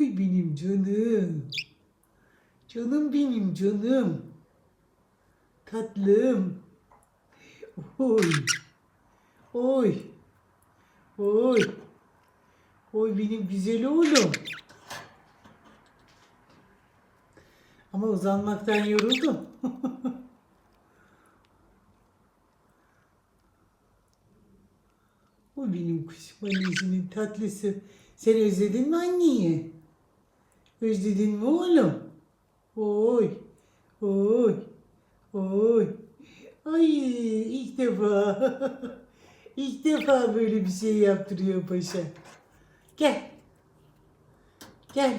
Oy benim canım. Canım benim canım. Tatlım. Oy. Oy. Oy. Oy benim güzel oğlum. Ama uzanmaktan yoruldum. O benim kuşum annesinin tatlısı. Sen özledin mi anneyi? Özledin mi oğlum? Oy, oy, oy. Ay ilk defa. ilk defa böyle bir şey yaptırıyor paşa. Gel. Gel.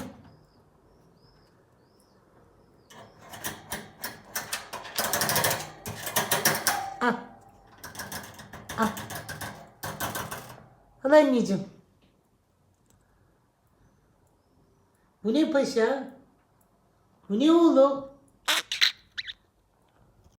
Al. Al. Al anneciğim. Bu ne paşa? Bu ne oğlum?